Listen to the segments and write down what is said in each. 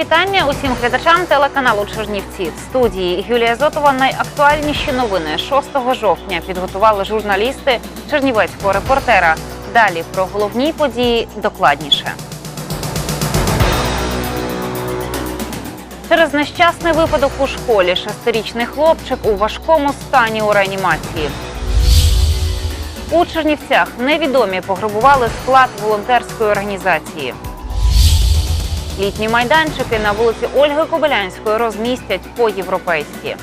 Вітання усім глядачам телеканалу Чернівці. В студії Юлія Зотова найактуальніші новини 6 жовтня підготували журналісти Чернівецького репортера. Далі про головні події докладніше. Через нещасний випадок у школі шестирічний хлопчик у важкому стані у реанімації. У Чернівцях невідомі пограбували склад волонтерської організації. Літні майданчики на вулиці Ольги Кобилянської розмістять по-європейськи.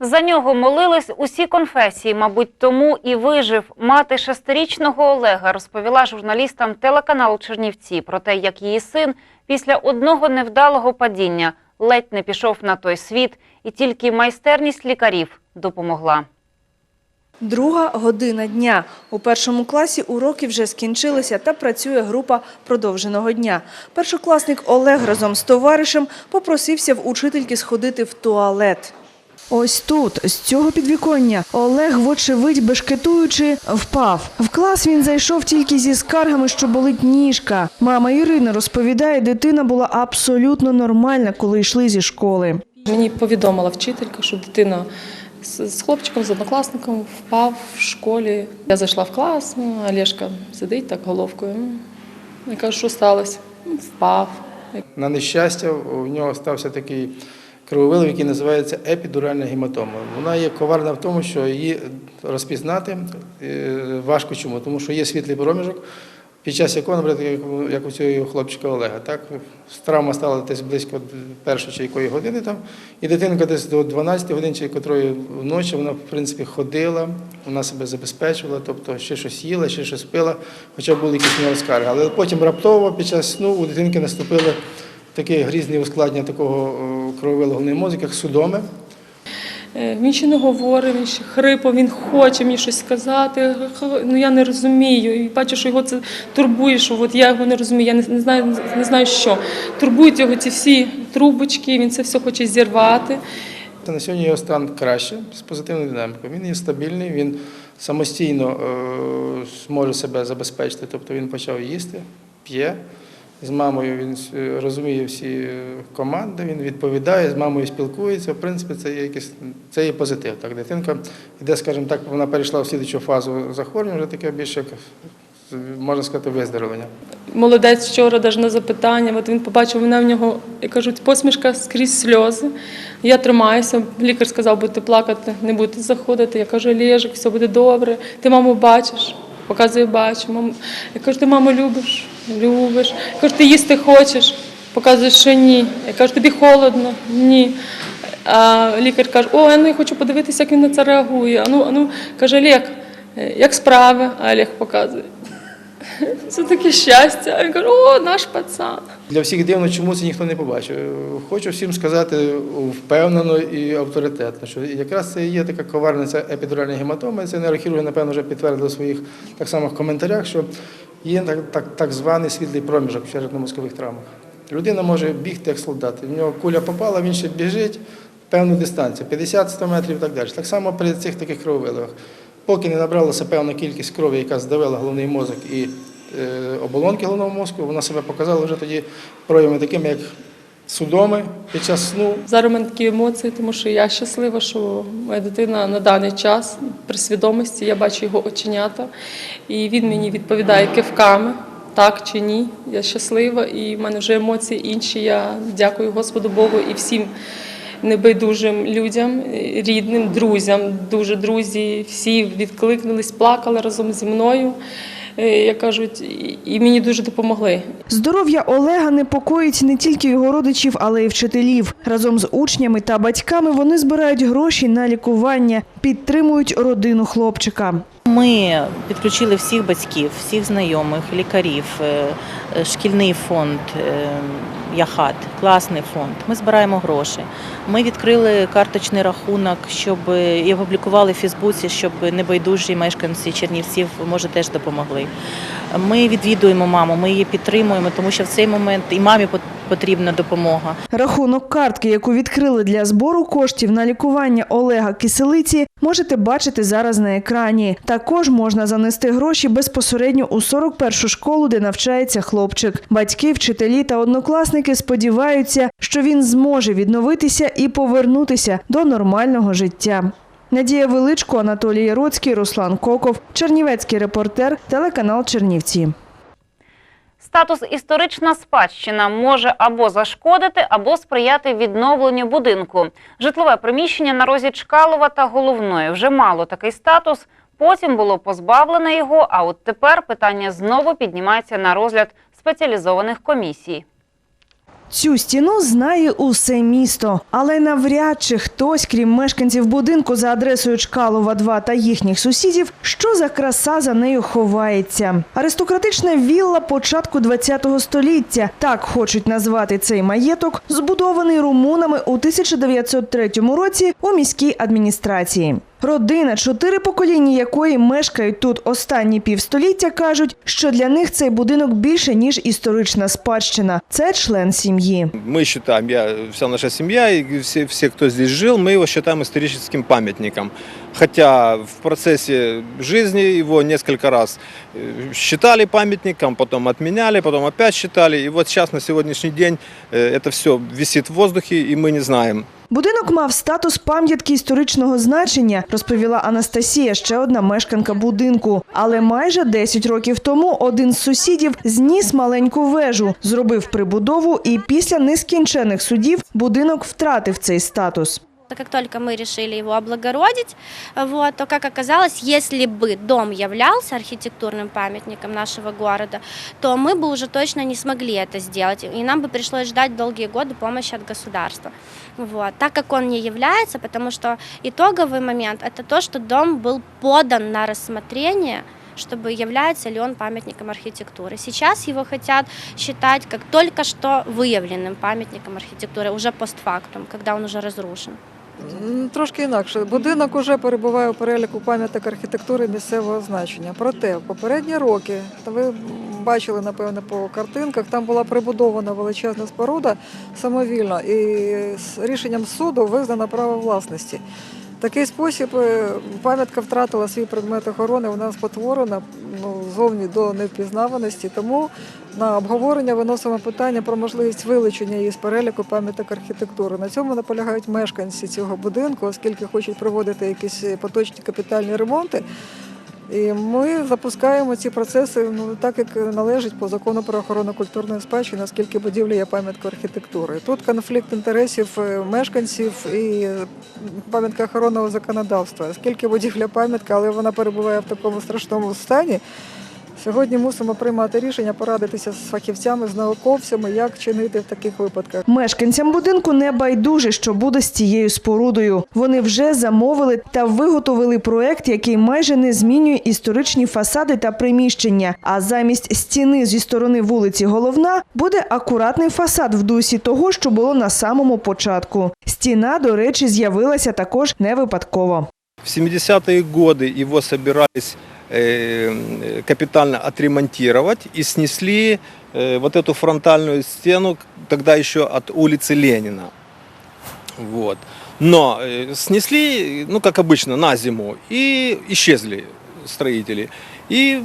За нього молились усі конфесії, мабуть, тому і вижив. Мати шестирічного Олега розповіла журналістам телеканалу Чернівці про те, як її син після одного невдалого падіння ледь не пішов на той світ, і тільки майстерність лікарів допомогла. Друга година дня. У першому класі уроки вже скінчилися та працює група продовженого дня. Першокласник Олег разом з товаришем попросився в учительки сходити в туалет. Ось тут, з цього підвіконня, Олег, вочевидь, бешкетуючи, впав. В клас він зайшов тільки зі скаргами, що болить ніжка. Мама Ірина розповідає, дитина була абсолютно нормальна, коли йшли зі школи. Мені повідомила вчителька, що дитина з, хлопчиком, з однокласником впав в школі. Я зайшла в клас, ну, а Олешка сидить так головкою. Ну, Я кажу, що сталося? «Ну, Впав. На нещастя, у нього стався такий крововилив, який називається епідуральна гематома. Вона є коварна в тому, що її розпізнати е, важко чому, тому що є світлий проміжок, під час якого, як у- цього хлопчика Олега. Так? Травма стала десь близько першої чи якої години там, і дитинка десь до 12 годин чи котрої вночі вона, в принципі, ходила, вона себе забезпечувала, тобто ще щось їла, ще щось пила, хоча були якісь в нього скарги. Але потім раптово під час сну у дитинки наступили таке грізне ускладнення такого о, крововилого головної мозку, як судоми. Е, Він ще не говорить, він ще хрипав, він хоче мені щось сказати. Ну я не розумію. І бачу, що його це турбує, що от я його не розумію. Я не, знаю, не знаю що. Турбують його ці всі трубочки, він це все хоче зірвати. На сьогодні його стан краще з позитивною динамікою. Він є стабільний, він самостійно е, зможе себе забезпечити, тобто він почав їсти, п'є. З мамою він е, розуміє всі е, команди, він відповідає, з мамою спілкується. В принципі, це є якийсь це є позитив. Так, дитинка йде, скажімо так, вона перейшла в слідчу фазу захворювання, вже таке більше можна сказати, виздоровлення. Молодець вчора навіть на запитання. От він побачив мене в нього, як кажуть, посмішка скрізь сльози. Я тримаюся. Лікар сказав, будете плакати, не будете заходити. Я кажу, Олежик, все буде добре. Ти маму бачиш. Показую, бачу. Я кажу, ти маму любиш? Любиш. Я кажу, ти їсти хочеш? показує, що ні. Я кажу, тобі холодно? Ні. А лікар каже, о, я не хочу подивитися, як він на це реагує. А ну, а ну, каже, Олег, е, як справи? А Олег показує. Це таке щастя. А він каже, о, наш пацан. Для всіх дивно, чому це ніхто не побачив. Хочу всім сказати впевнено і авторитетно, що якраз це є така коварна ця епідуральна гематома. і Це нейрохірурги, напевно, вже підтвердили в своїх так само коментарях, що є так, так, так званий світлий проміжок в черепно-мозкових травмах. Людина може бігти як солдат. В нього куля попала, він ще біжить певну дистанцію, 50-100 метрів і так далі. Так само при цих таких крововиливах. Поки не набралася певна кількість крові, яка здавила головний мозок і оболонки головного мозку, вона себе показала вже тоді проявами такими, як судоми під час сну, Зараз у мене такі емоції, тому що я щаслива, що моя дитина на даний час при свідомості, я бачу його оченята, і він мені відповідає кивками. Так чи ні, я щаслива, і в мене вже емоції інші. Я дякую Господу Богу і всім небайдужим людям, рідним, друзям. Дуже друзі, всі відкликнулись, плакали разом зі мною. Е, Як кажуть, і- мені дуже допомогли. Здоров'я Олега непокоїть не тільки його родичів, але й вчителів. Разом з учнями та батьками вони збирають гроші на лікування, підтримують родину хлопчика. Ми підключили всіх батьків, всіх знайомих, лікарів, е, шкільний фонд е, Яхат, класний фонд. Ми збираємо гроші. Ми відкрили карточний рахунок, щоб і опублікували в Фейсбуці, щоб небайдужі мешканці Чернівців може теж допомогли. Ми відвідуємо маму, ми її підтримуємо, тому що в цей момент і мамі потрібна допомога. Рахунок картки, яку відкрили для збору коштів на лікування Олега Киселиці, можете бачити зараз на екрані. Також можна занести гроші безпосередньо у 41-шу школу, де навчається хлопчик. Батьки, вчителі та однокласники сподіваються, що він зможе відновитися і повернутися до нормального життя. Надія Величко, Анатолій Яроцький, Руслан Коков, Чернівецький репортер, телеканал Чернівці. Статус історична спадщина може або зашкодити, або сприяти відновленню будинку. Житлове приміщення на розі Чкалова та Головної вже мало такий статус. Потім було позбавлене його. А от тепер питання знову піднімається на розгляд спеціалізованих комісій. Цю стіну знає усе місто, але навряд чи хтось, крім мешканців будинку за адресою Чкалова 2 та їхніх сусідів, що за краса за нею ховається. Аристократична вілла початку ХХ століття. Так хочуть назвати цей маєток, збудований румунами у 1903 році у міській адміністрації. Родина, чотири покоління якої мешкають тут останні півстоліття, кажуть, що для них цей будинок більше ніж історична спадщина. Це член сім'ї. Мы считаем, я, вся наша семья и все, все, кто здесь жил, мы его считаем историческим памятником. Хотя в процессе жизни его несколько раз э, считали памятником, потом отменяли, потом опять считали. И вот сейчас на сегодняшний день э, это все висит в воздухе, и мы не знаем, Будинок мав статус пам'ятки історичного значення, розповіла Анастасія, ще одна мешканка будинку. Але майже 10 років тому один з сусідів зніс маленьку вежу, зробив прибудову, і після нескінчених судів будинок втратив цей статус. Как только мы решили его облагородить, вот, то, как оказалось, если бы дом являлся архитектурным памятником нашего города, то мы бы уже точно не смогли это сделать, и нам бы пришлось ждать долгие годы помощи от государства. Вот. Так как он не является, потому что итоговый момент – это то, что дом был подан на рассмотрение чтобы является ли он памятником архитектуры. Сейчас его хотят считать как только что выявленным памятником архитектуры, уже постфактум, когда он уже разрушен. Трошки інакше. Будинок уже перебуває у переліку пам'яток архітектури місцевого значення. Проте в попередні роки, ви бачили, напевно, по картинках, там була прибудована величезна споруда самовільно і з рішенням суду визнано право власності. Такий спосіб е, пам'ятка втратила свій предмет охорони, вона спотворена ну, зовні до невпізнаваності. Тому на обговорення виносимо питання про можливість вилучення її з переліку пам'яток архітектури. На цьому наполягають мешканці цього будинку, оскільки хочуть проводити якісь поточні капітальні ремонти. І ми запускаємо ці процеси ну так, як належить по закону про охорону культурної спадщини, оскільки будівля є пам'яткою архітектури. Тут конфлікт інтересів е, мешканців і пам'ятка охоронного законодавства. Оскільки будівля пам'ятка, але вона перебуває в такому страшному стані. Сьогодні мусимо приймати рішення, порадитися з фахівцями, з науковцями, як чинити в таких випадках. Мешканцям будинку не байдуже, що буде з цією спорудою. Вони вже замовили та виготовили проект, який майже не змінює історичні фасади та приміщення. А замість стіни зі сторони вулиці Головна буде акуратний фасад в дусі того, що було на самому початку. Стіна, до речі, з'явилася також не випадково. В 70-е годы его собирались э, капитально отремонтировать и снесли э, вот эту фронтальную стену, тогда еще от улицы Ленина. Вот. Но э, снесли, ну как обычно, на зиму и исчезли строители. И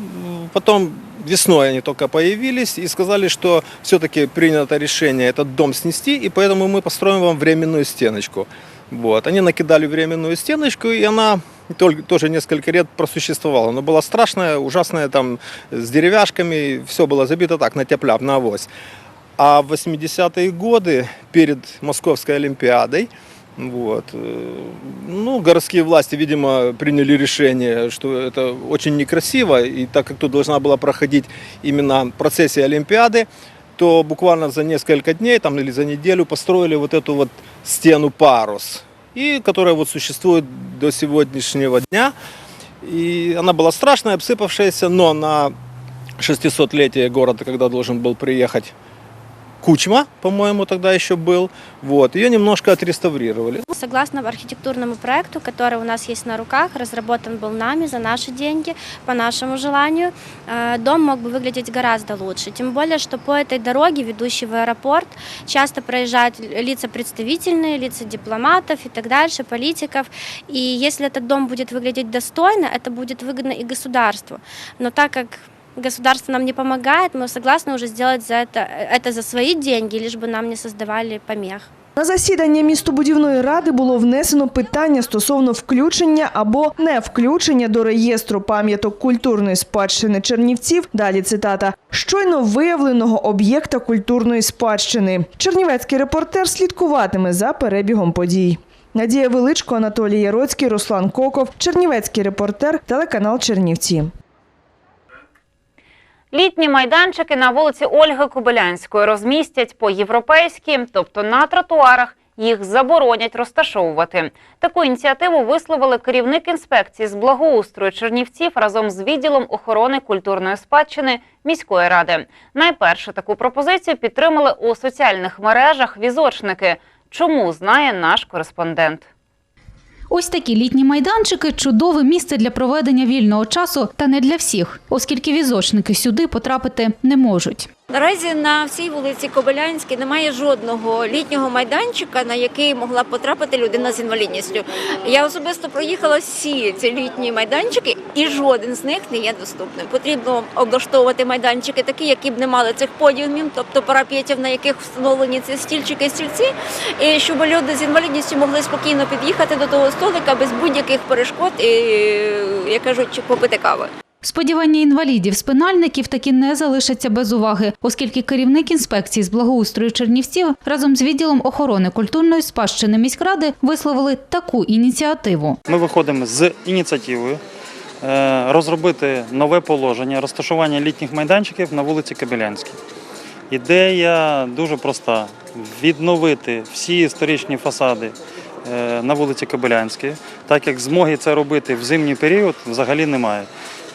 потом весной они только появились и сказали, что все-таки принято решение этот дом снести, и поэтому мы построим вам временную стеночку. Вот. Они накидали временную стеночку, и она тоже несколько лет просуществовала. Но была страшная, ужасная, там, с деревяшками, все было забито так, на тепляп, на авось. А в 80-е годы, перед Московской Олимпиадой, вот, э, ну, городские власти, видимо, приняли решение, что это очень некрасиво, и так как тут должна была проходить именно процессия Олимпиады, то буквально за несколько дней там, или за неделю построили вот эту вот стену парус, и которая вот существует до сегодняшнего дня. И она была страшная, обсыпавшаяся, но на 600-летие города, когда должен был приехать Кучма, по-моему, тогда еще был, вот, ее немножко отреставрировали. Согласно архитектурному проекту, который у нас есть на руках, разработан был нами за наши деньги, по нашему желанию, э, дом мог бы выглядеть гораздо лучше. Тем более, что по этой дороге, ведущей в аэропорт, часто проезжают лица представительные, лица дипломатов и так дальше, политиков. И если этот дом будет выглядеть достойно, это будет выгодно и государству. Но так как государство нам не помогает, мы согласны уже сделать за это, это за свои деньги, лишь бы нам не создавали помех. На засідання містобудівної ради було внесено питання стосовно включення або не включення до реєстру пам'яток культурної спадщини Чернівців. Далі цитата щойно виявленого об'єкта культурної спадщини. Чернівецький репортер слідкуватиме за перебігом подій. Надія Величко, Анатолій Яроцький, Руслан Коков, Чернівецький репортер, телеканал Чернівці. Літні майданчики на вулиці Ольги Кобилянської розмістять по-європейськи, тобто на тротуарах. Їх заборонять розташовувати. Таку ініціативу висловили керівник інспекції з благоустрою Чернівців разом з відділом охорони культурної спадщини міської ради. Найперше таку пропозицію підтримали у соціальних мережах візочники. Чому знає наш кореспондент? Ось такі літні майданчики чудове місце для проведення вільного часу, та не для всіх, оскільки візочники сюди потрапити не можуть. Наразі на всій вулиці Кобилянській немає жодного літнього майданчика, на який могла потрапити людина з інвалідністю. Я особисто проїхала всі ці літні майданчики, і жоден з них не є доступним. Потрібно облаштовувати майданчики такі, які б не мали цих подіумів, тобто парапетів, на яких встановлені ці стільчики і стільці, і щоб люди з інвалідністю могли спокійно під'їхати до того столика без будь-яких перешкод і, як кажуть, попити кави. Сподівання інвалідів-спинальників таки не залишаться без уваги, оскільки керівник інспекції з благоустрою Чернівців разом з відділом охорони культурної спадщини міськради висловили таку ініціативу. Ми виходимо з ініціативою е, розробити нове положення розташування літніх майданчиків на вулиці Кабелянській. Ідея дуже проста: відновити всі історичні фасади е, на вулиці Кабелянській, так як змоги це робити в зимній період взагалі немає.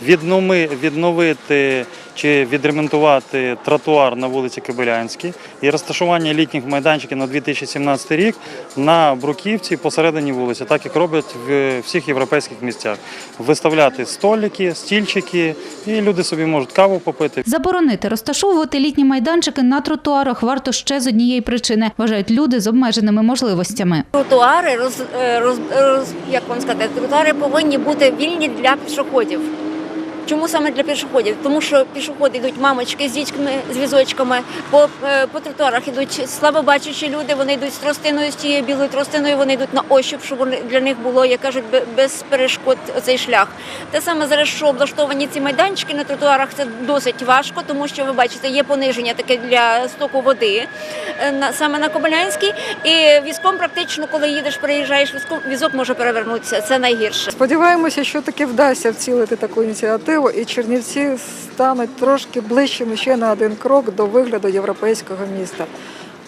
Відновити чи відремонтувати тротуар на вулиці Кабелянській і розташування літніх майданчиків на 2017 рік на Бруківці посередині вулиці, так як роблять в всіх європейських місцях. Виставляти столики, стільчики, і люди собі можуть каву попити. Заборонити розташовувати літні майданчики на тротуарах варто ще з однієї причини, вважають люди з обмеженими можливостями. Тротуари роз, е, роз, роз як вам сказати, тротуари повинні бути вільні для пішоходів. Чому саме для пішоходів? Тому що пішоходи йдуть мамочки з дітьми, з візочками, по, е, по тротуарах йдуть слабобачучі люди, вони йдуть з тростиною, з тією білою тростиною, вони йдуть на ощуп, щоб для них було, як кажуть, без перешкод цей шлях. Те саме зараз, що облаштовані ці майданчики на тротуарах, це досить важко, тому що ви бачите, є пониження таке для стоку води е, саме на Кобилянській. І візком практично, коли їдеш, переїжджаєш візком, візок може перевернутися. Це найгірше. Сподіваємося, що таки вдасться вцілити таку ініціативу, і Чернівці стануть трошки ближчими ще на один крок до вигляду європейського міста.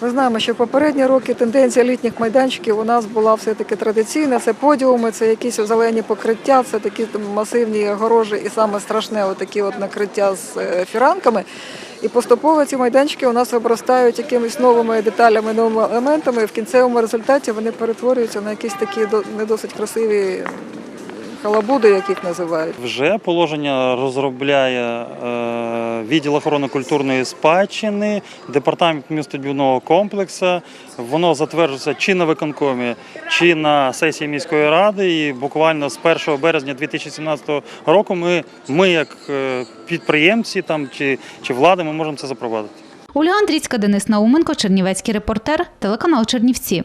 Ми знаємо, що в попередні роки тенденція літніх майданчиків у нас була все-таки традиційна. Це подіуми, це якісь зелені покриття, це такі масивні огорожі і саме страшне отакі от накриття з е, фіранками. І поступово ці майданчики у нас обростають якимись новими деталями, новими елементами. І в кінцевому результаті вони перетворюються на якісь такі не досить красиві халабуди, як їх називають. Вже положення розробляє е, відділ охорони культурної спадщини, департамент містобудівного комплексу. Воно затверджується чи на виконкомі, чи на сесії міської ради. І буквально з 1 березня 2017 року ми, ми як е, підприємці там чи, чи влада, ми можемо це запровадити. Ольга Андрійська, Денис Науменко, Чернівецький репортер, телеканал Чернівці.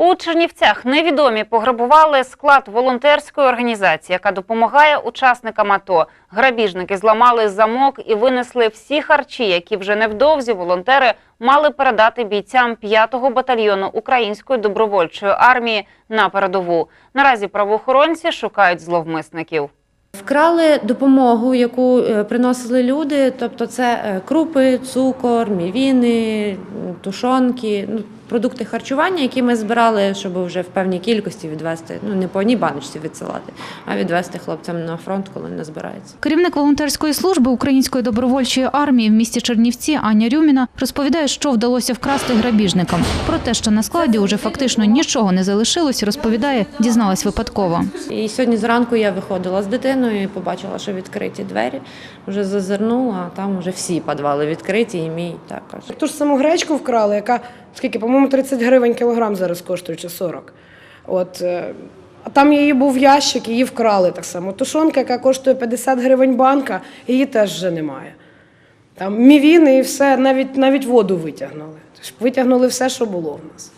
У Чернівцях невідомі пограбували склад волонтерської організації, яка допомагає учасникам АТО. Грабіжники зламали замок і винесли всі харчі, які вже невдовзі волонтери мали передати бійцям 5-го батальйону Української добровольчої армії на передову. Наразі правоохоронці шукають зловмисників. Вкрали допомогу, яку е, приносили люди, тобто це е, крупи, цукор, мівіни, тушонки, ну продукти харчування, які ми збирали, щоб вже в певній кількості відвести, ну не по одній баночці відсилати, а відвести хлопцям на фронт, коли не збирається. Керівник волонтерської служби Української добровольчої армії в місті Чернівці Аня Рюміна розповідає, що вдалося вкрасти грабіжникам. Про те, що на складі уже фактично нічого не залишилось, розповідає, дізналась випадково. І сьогодні зранку я виходила з дитиною і побачила, що відкриті двері. Вже зазирнула, а там вже всі підвали відкриті, і мій також. Ту ж саму гречку вкрали, яка скільки, по-моєму, 30 гривень кілограм зараз коштує чи 40. От, е, а там її був ящик, її вкрали так само. Тушонка, яка коштує 50 гривень банка, її теж вже немає. Там мівіни і все, навіть, навіть воду витягнули. Тож витягнули все, що було в нас.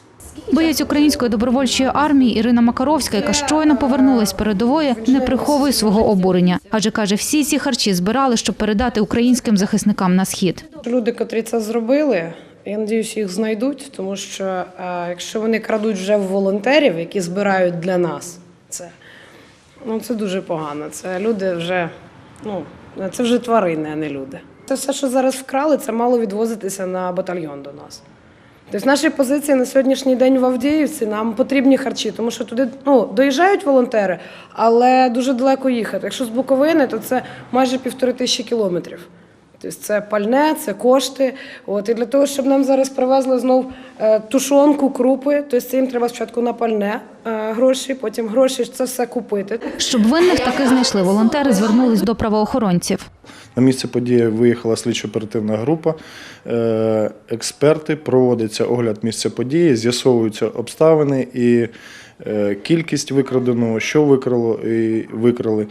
Боєць української добровольчої армії Ірина Макаровська, яка щойно повернулась з передової, не приховує свого обурення, адже каже, всі ці харчі збирали, щоб передати українським захисникам на схід. Люди, котрі це зробили, я сподіваюся, їх знайдуть, тому що е, якщо вони крадуть вже в волонтерів, які збирають для нас це, ну це дуже погано. Це люди вже, ну, це вже тварини, а не люди. Це все, що зараз вкрали, це мало відвозитися на батальйон до нас. Тобто наші позиції на сьогоднішній день в Авдіївці нам потрібні харчі, тому що туди ну, доїжджають волонтери, але дуже далеко їхати. Якщо з Буковини, то це майже півтори тисячі кілометрів. Тобто це пальне, це кошти. От, і для того, щоб нам зараз привезли знов е, тушонку, крупи, тобто це їм треба спочатку на пальне е, гроші, потім гроші це все купити. Щоб винних таки знайшли, волонтери звернулись до правоохоронців. На місце події виїхала слідчо-оперативна група. Е, Експерти проводиться огляд місця події, з'ясовуються обставини і кількість викраденого, що викрало і викрали.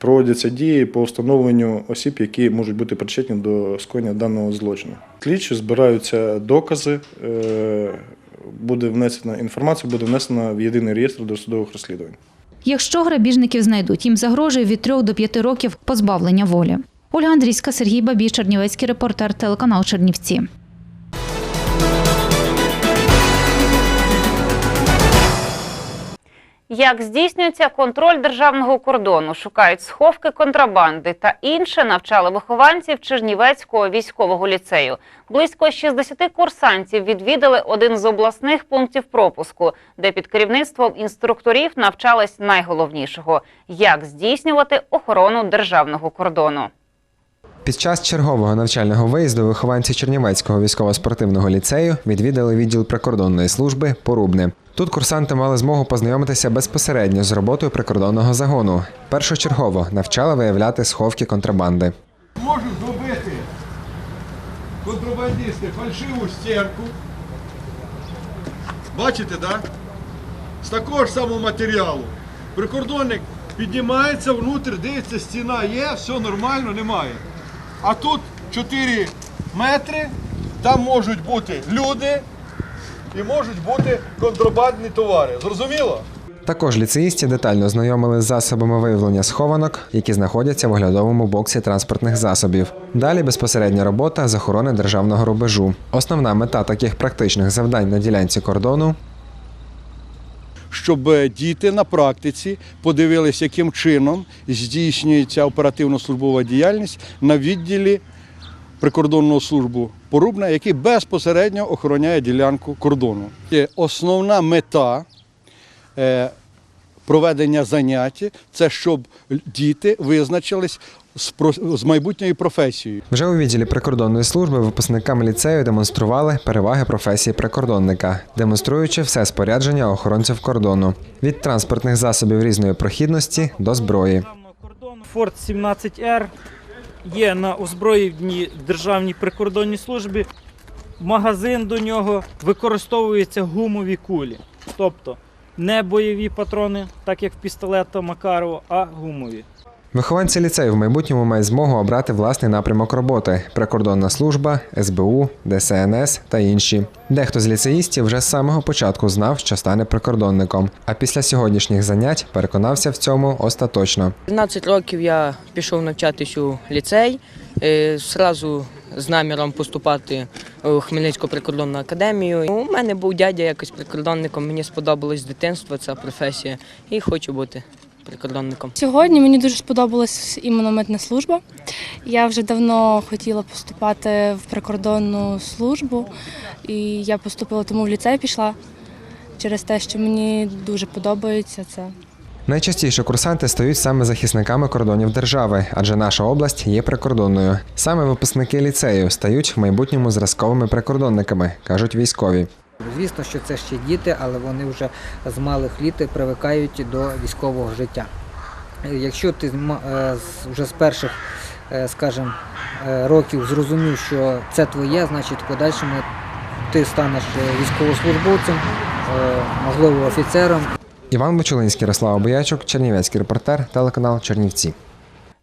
Проводяться дії по встановленню осіб, які можуть бути причетні до скоєння даного злочину. Слідчі збираються докази, е, буде внесена інформація, буде внесена в єдиний реєстр досудових розслідувань. Якщо грабіжників знайдуть, їм загрожує від 3 до 5 років позбавлення волі. Ольга Андрійська, Сергій Бабій, Чернівецький репортер, телеканал Чернівці. Як здійснюється контроль державного кордону, шукають сховки контрабанди та інше навчали вихованців Чернівецького військового ліцею. Близько 60 курсантів відвідали один з обласних пунктів пропуску, де під керівництвом інструкторів навчались найголовнішого як здійснювати охорону державного кордону. Під час чергового навчального виїзду вихованці Чернівецького військово-спортивного ліцею відвідали відділ прикордонної служби Порубне. Тут курсанти мали змогу познайомитися безпосередньо з роботою прикордонного загону. Першочергово навчали виявляти сховки контрабанди. Можуть зробити контрабандисти фальшиву стірку. Бачите, так? Да? З такого ж самого матеріалу. Прикордонник піднімається внутрі, дивиться, стіна є, все нормально, немає. А тут 4 метри, там можуть бути люди і можуть бути контрабандні товари. Зрозуміло? Також ліцеїсті детально знайомили з засобами виявлення схованок, які знаходяться в оглядовому боксі транспортних засобів. Далі безпосередня робота з охорони державного рубежу. Основна мета таких практичних завдань на ділянці кордону щоб е, діти на практиці подивилися, яким чином здійснюється оперативно-службова діяльність на відділі прикордонного службу Порубна, який безпосередньо охороняє ділянку кордону. Основна мета е, проведення заняття це щоб діти визначились з про- з майбутньою професією. Вже у відділі прикордонної служби випускникам ліцею демонстрували переваги професії прикордонника, демонструючи все спорядження охоронців кордону від транспортних засобів різної прохідності до зброї. Форт 17Р є на озброєнні Державній прикордонній службі. Магазин до нього використовуються гумові кулі, тобто не бойові патрони, так як в пістолета Макарова, а гумові. Вихованці ліцею в майбутньому мають змогу обрати власний напрямок роботи: прикордонна служба, СБУ, ДСНС та інші. Дехто з ліцеїстів вже з самого початку знав, що стане прикордонником. А після сьогоднішніх занять переконався в цьому остаточно. 12 років я пішов навчатись у ліцей, е, зразу з наміром поступати у Хмельницьку прикордонну академію. У мене був дядя якось прикордонником, мені сподобалось з дитинства ця професія і хочу бути прикордонником. Сьогодні мені дуже сподобалась іменно медна служба. Я вже давно хотіла поступати в прикордонну службу, і я поступила тому в ліцей пішла через те, що мені дуже подобається це. Найчастіше курсанти стають саме захисниками кордонів держави, адже наша область є прикордонною. Саме випускники ліцею стають в майбутньому зразковими прикордонниками, кажуть військові. Звісно, що це ще діти, але вони вже з малих літ привикають до військового життя. Якщо ти е, вже з перших, е, скажімо, е, років зрозумів, що це твоє, значить в подальшому ти станеш військовослужбовцем, можливо, офіцером. Іван Бочулинський, Ярослава Боячук, Чернівецький репортер, телеканал Чернівці.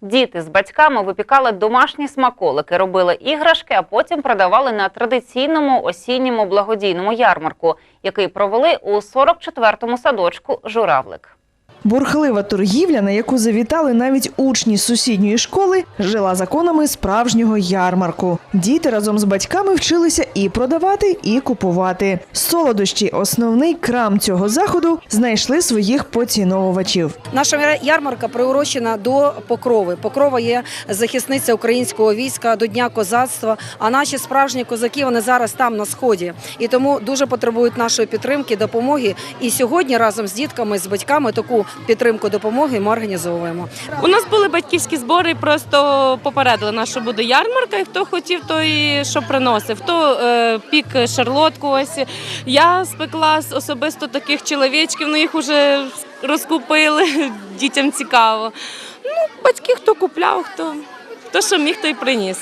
Діти з батьками випікали домашні смаколики, робили іграшки, а потім продавали на традиційному осінньому благодійному ярмарку, який провели у 44-му садочку Журавлик. Бурхлива торгівля, на яку завітали навіть учні сусідньої школи, жила законами справжнього ярмарку. Діти разом з батьками вчилися і продавати, і купувати. Солодощі, основний крам цього заходу, знайшли своїх поціновувачів. Наша ярмарка приурочена до Покрови. Покрова є захисниця українського війська до Дня козацтва. А наші справжні козаки вони зараз там на сході і тому дуже потребують нашої підтримки, допомоги. І сьогодні разом з дітками, з батьками таку підтримку допомоги ми організовуємо. У нас були батьківські збори, просто попередили нас, що буде ярмарка, і хто хотів, той що приносив. Хто е, пік шарлотку. Ось я спекла з- особисто таких чоловічків, ну їх вже розкупили. Дітям цікаво. Ну, батьки хто купляв, хто, хто що міг, той приніс.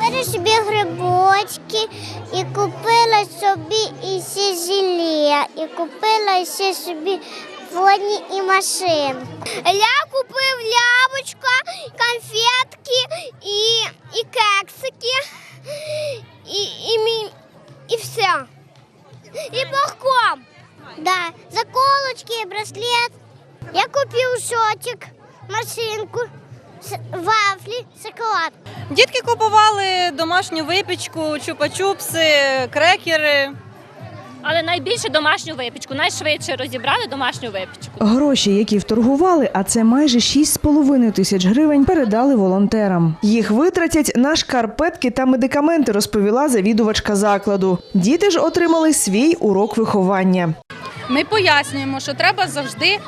Купила собі грибочки і купила собі і ще желе, і купила ще собі водні і машинку. Я купив яблучко, конфетки і, і кексики, і, і, мі- і все. І пахком. Да, заколочки, браслет. Я купив шотик, машинку, вафлі, шоколад. Дітки купували домашню випічку, чупа-чупси, крекери. Але найбільше домашню випічку, найшвидше розібрали домашню випічку. Гроші, які вторгували, а це майже 6,5 тисяч гривень, передали волонтерам. Їх витратять на шкарпетки та медикаменти, розповіла завідувачка закладу. Діти ж отримали свій урок виховання. Ми пояснюємо, що треба завжди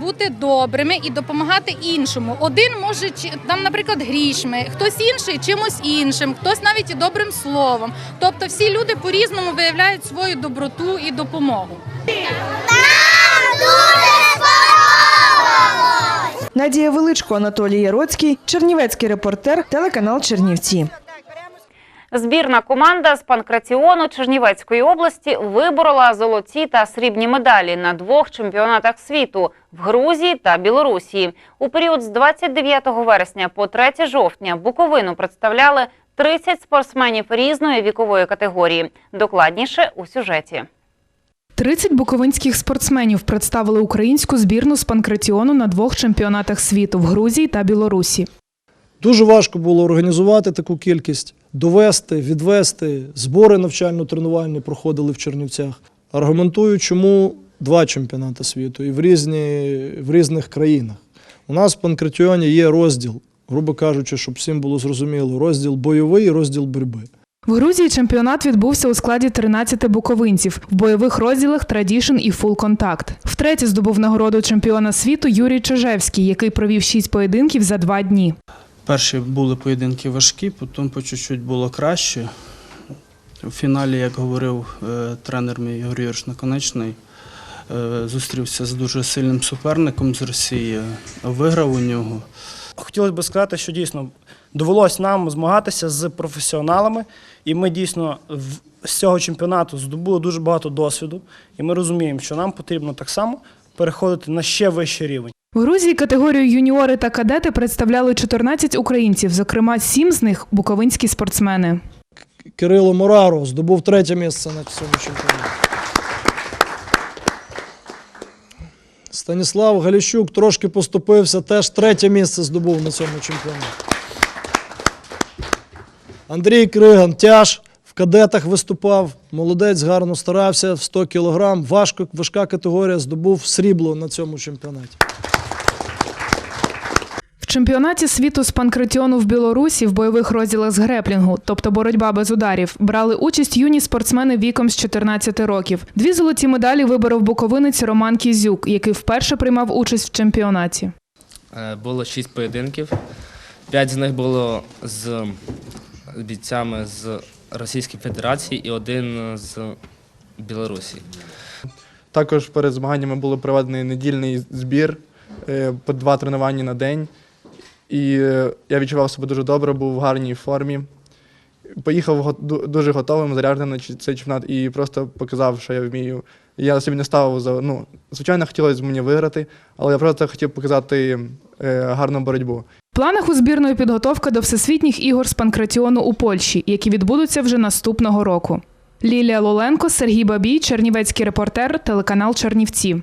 бути добрими і допомагати іншому. Один може там, наприклад, грішми, хтось інший чимось іншим, хтось навіть і добрим словом. Тобто всі люди по-різному виявляють свою доброту і допомогу. Надія Величко, Анатолій Яроцький, Чернівецький репортер, телеканал Чернівці. Збірна команда з панкраціону Чернівецької області виборола золоті та срібні медалі на двох чемпіонатах світу в Грузії та Білорусі. У період з 29 вересня по 3 жовтня Буковину представляли 30 спортсменів різної вікової категорії. Докладніше у сюжеті. 30 буковинських спортсменів представили українську збірну з панкратіону на двох чемпіонатах світу в Грузії та Білорусі. Дуже важко було організувати таку кількість, довести, відвести. Збори навчально-тренувальні проходили в Чернівцях. Аргументую, чому два чемпіонати світу і в, різні, в різних країнах. У нас в Панкратіоні є розділ, грубо кажучи, щоб всім було зрозуміло, розділ бойовий і розділ боротьби. В Грузії чемпіонат відбувся у складі 13 буковинців в бойових розділах Традішн і Фул Контакт. Втретє здобув нагороду чемпіона світу Юрій Чижевський, який провів шість поєдинків за два дні. Перші були поєдинки важкі, потім по чуть-чуть було краще. У фіналі, як говорив е, тренер мій Ігор Юрійович Наконечний, е, зустрівся з дуже сильним суперником з Росії, виграв у нього. Хотілося б сказати, що дійсно довелось нам змагатися з професіоналами, і ми дійсно з цього чемпіонату здобули дуже багато досвіду, і ми розуміємо, що нам потрібно так само переходити на ще вищий рівень. В Грузії категорію юніори та кадети представляли 14 українців, зокрема, сім з них буковинські спортсмени. Кирило Мораро здобув третє місце на цьому чемпіонаті. Станіслав Галіщук трошки поступився, теж третє місце здобув на цьому чемпіонаті. Андрій Криган тяж в кадетах виступав. Молодець гарно старався в 100 кг. Важко, важка категорія здобув срібло на цьому чемпіонаті. Чемпіонаті світу з панкратіону в Білорусі в бойових розділах з греплінгу, тобто боротьба без ударів, брали участь юні спортсмени віком з 14 років. Дві золоті медалі виборов буковинець Роман Кізюк, який вперше приймав участь в чемпіонаті. Е, Було шість поєдинків. П'ять з них було з бійцями з Російської Федерації і один з Білорусі. Також перед змаганнями було проведений недільний збір е, по два тренування на день. І е, я відчував себе дуже добре, був в гарній формі. Поїхав дуже готовим, зарядженим на цей чемпіонат і просто показав, що я вмію. Я собі не ставив за. Ну, звичайно, хотілося мені виграти, але я просто хотів показати е, гарну боротьбу. В планах у збірної підготовка до всесвітніх ігор з панкратіону у Польщі, які відбудуться вже наступного року. Лілія Лоленко, Сергій Бабій, Чернівецький репортер, телеканал Чернівці.